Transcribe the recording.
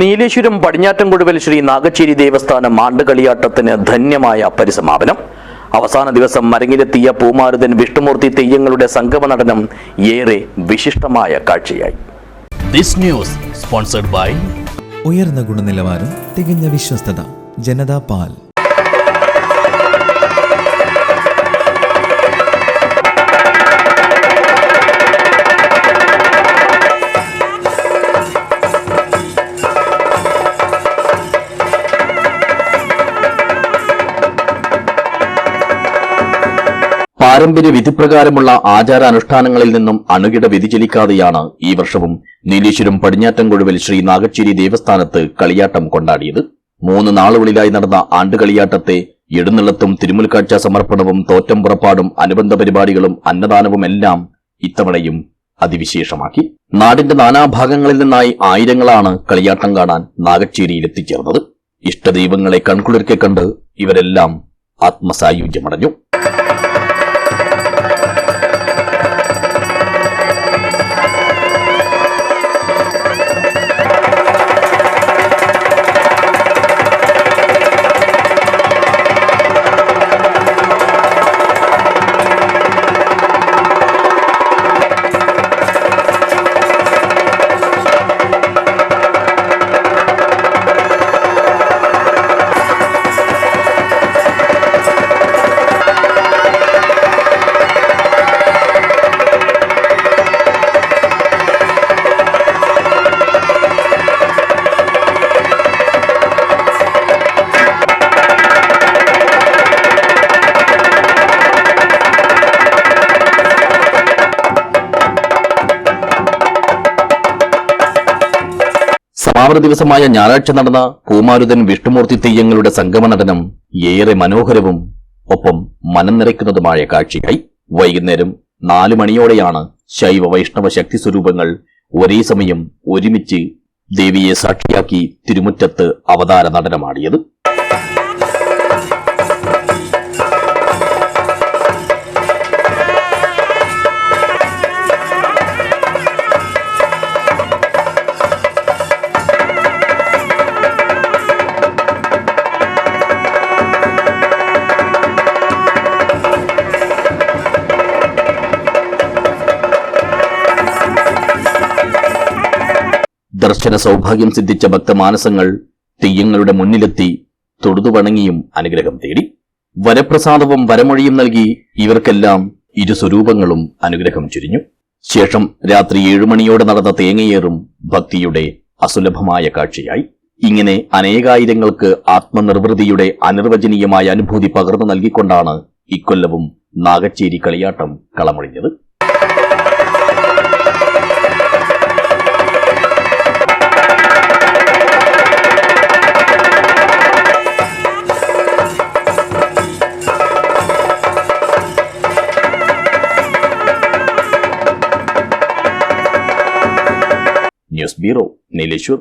നീലേശ്വരം പടിഞ്ഞാറ്റൻകൊടുവിൽ ശ്രീ നാഗച്ചേരി ദേവസ്ഥാനം ആണ്ടുകളിയാട്ടത്തിന് ധന്യമായ പരിസമാപനം. അവസാന ദിവസം മരങ്ങിലെത്തിയ പൂമാരുതൻ വിഷ്ണുമൂർത്തി തെയ്യങ്ങളുടെ സംഗമ നടനം ഏറെ വിശിഷ്ടമായ കാഴ്ചയായി. ദിസ് ന്യൂസ് സ്പോൺസർഡ് ബൈ ഉയർന്ന ഗുണനിലവാരം തികഞ്ഞ വിശ്വസ്തത ജനതാ പാൽ. പാരമ്പര്യ വിധിപ്രകാരമുള്ള ആചാരാനുഷ്ഠാനങ്ങളിൽ നിന്നും അണുകിട വ്യതിചലിക്കാതെയാണ് ഈ വർഷവും നീലേശ്വരം പടിഞ്ഞാറ്റൻകൊഴുവിൽ ശ്രീ നാഗച്ചേരി ദേവസ്ഥാനത്ത് കളിയാട്ടം കൊണ്ടാടിയത്. മൂന്ന് നാളുകളിലായി നടന്ന ആണ്ടുകളിയാട്ടത്തെ എഴുന്നള്ളത്തും തിരുമുൽക്കാഴ്ച സമർപ്പണവും തോറ്റം പുറപ്പാടും അനുബന്ധ പരിപാടികളും അന്നദാനവും എല്ലാം ഇത്തവണയും അതിവിശേഷമാക്കി. നാടിന്റെ നാനാഭാഗങ്ങളിൽ നിന്നായി ആയിരങ്ങളാണ് കളിയാട്ടം കാണാൻ നാഗച്ചേരിയിൽ എത്തിച്ചേർന്നത് ഇഷ്ടദൈവങ്ങളെ കൺകുളിർക്കെ കണ്ട് ഇവരെല്ലാം ആത്മസായുജ്യമടഞ്ഞു സമാപന ദിവസമായ ഞായറാഴ്ച നടന്ന കൂമാരുതൻ വിഷ്ണുമൂർത്തി തെയ്യങ്ങളുടെ സംഗമ നടനം ഏറെ മനോഹരവും ഒപ്പം മനം നിറയ്ക്കുന്നതുമായ കാഴ്ചയായി. വൈകുന്നേരം നാലു മണിയോടെയാണ് ശൈവ വൈഷ്ണവ ശക്തി സ്വരൂപങ്ങൾ ഒരേ സമയം ഒരുമിച്ച് ദേവിയെ സാക്ഷിയാക്കി തിരുമുറ്റത്ത് അവതാര നടനമാടിയത്. ദർശന സൗഭാഗ്യം സിദ്ധിച്ച ഭക്തമാനസങ്ങൾ തെയ്യങ്ങളുടെ മുന്നിലെത്തി തൊടുതുവണങ്ങിയും അനുഗ്രഹം തേടി. വരപ്രസാദവും വരമൊഴിയും നൽകി ഇവർക്കെല്ലാം ഇരുസ്വരൂപങ്ങളും അനുഗ്രഹം ചുരിഞ്ഞു. ശേഷം രാത്രി ഏഴുമണിയോടെ നടന്ന തേങ്ങയേറും ഭക്തിയുടെ അസുലഭമായ കാഴ്ചയായി. ഇങ്ങനെ അനേകായിരങ്ങൾക്ക് ആത്മനിർവൃതിയുടെ അനിർവചനീയമായ അനുഭൂതി പകർന്നു നൽകിക്കൊണ്ടാണ് ഇക്കൊല്ലവും Nagacheri Kaliyattam കളമൊഴിഞ്ഞത്. News bureau Nileshwar